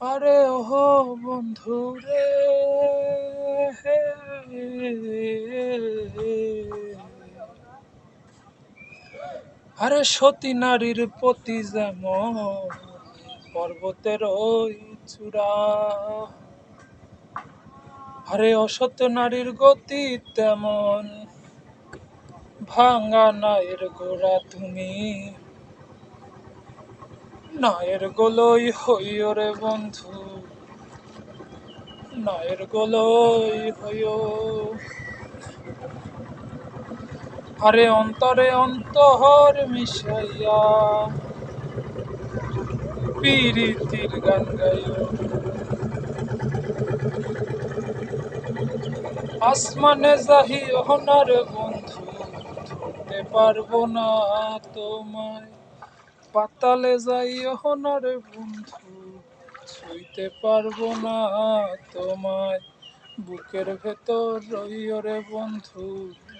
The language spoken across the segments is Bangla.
আরে ওহো বন্ধু রে আরে সতী নারীর প্রতি যেমন পর্বতের ওই চূড়া, আরে অসত নারীর গতি তেমন, ভাঙা নায়ের গোড়া তুমি নায়ের গোলই হইও রে বন্ধু, নায়ের গোলই হইও। আরে অন্তরে অন্তহর মিশাইয়া পিরিতির গান গাইও। আসমানে যাহি অহনার বন্ধু, ধরতে পারব না তোমায়। পাতালে যাই অহনার বন্ধু, ছুঁইতে পারব না তোমায়। বুকের ভেতর রইও রে বন্ধু,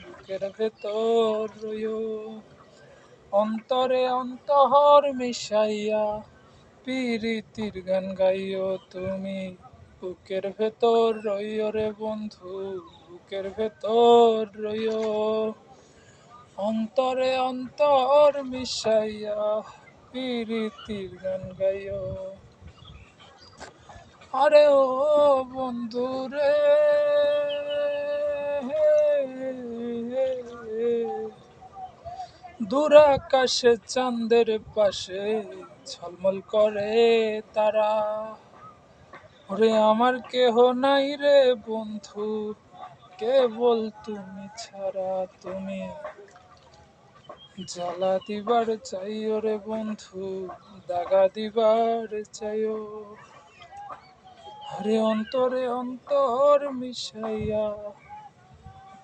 বুকের ভেতর রইও। অন্তরে অন্তহর মিশাইয়া পিরিতির গান গাইও তুমি। বুকের ভেতর রইও রে বন্ধু, বুকের ভেতর রইও। অন্তরে অন্তর মিশাইয়া পিরিতির গান গাইও। আরে ও বন্ধু রে দূর আকাশে চাঁদের পাশে ঝলমল করে তারা। ওরে আমার কেহ নাই রে বন্ধু, কেবল তুমি ছাড়া তুমি জ্বালা দিবার চাইও রে বন্ধু, দাগা দিবার চাইও। আরে অন্তরে অন্তর মিশাইয়া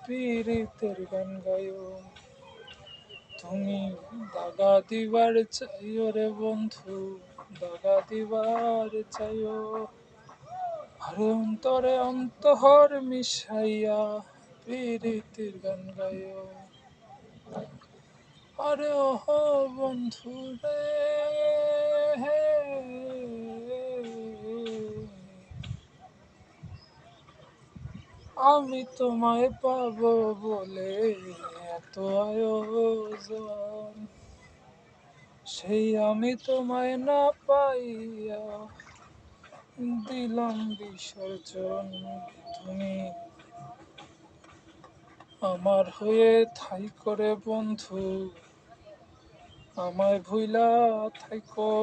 পীড়িতের গান গাইও। তুমি দাগা দিবার চাইও রে বন্ধু, দাগা দিবার চাইও। আরে অন্তরে অন্তর মিশাইয়া পীড়িতের গান গাইও। আরে ওহ বন্ধু রে। আমি তোমায় পাব বলে এত আয়োজন। সেই আমি তোমায় না পাইয়া দিলাম বিসর্জন। তুমি আমার হয়ে থাই করে বন্ধু। আমায় ভুইলা থাইকো।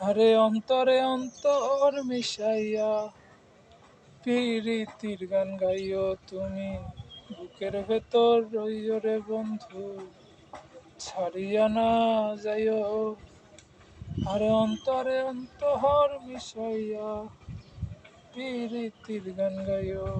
আরে অন্তরে অন্তর মিশাইয়া পিরিতির গান গাইও তুমি। বুকের ভেতর রইও রে বন্ধু, ছাড়িয়া না যাইও। আরে অন্তরে অন্তর মিশাইয়া পিরিতির গান গাইও।